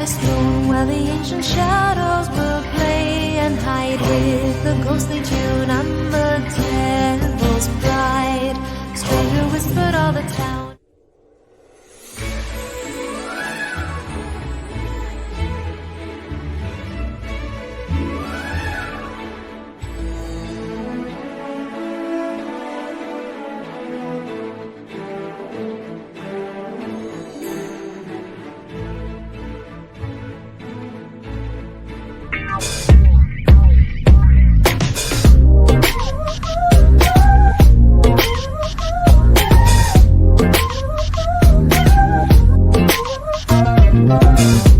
the stone where the ancient shadows will play and hide with the ghostly tune number two. Thank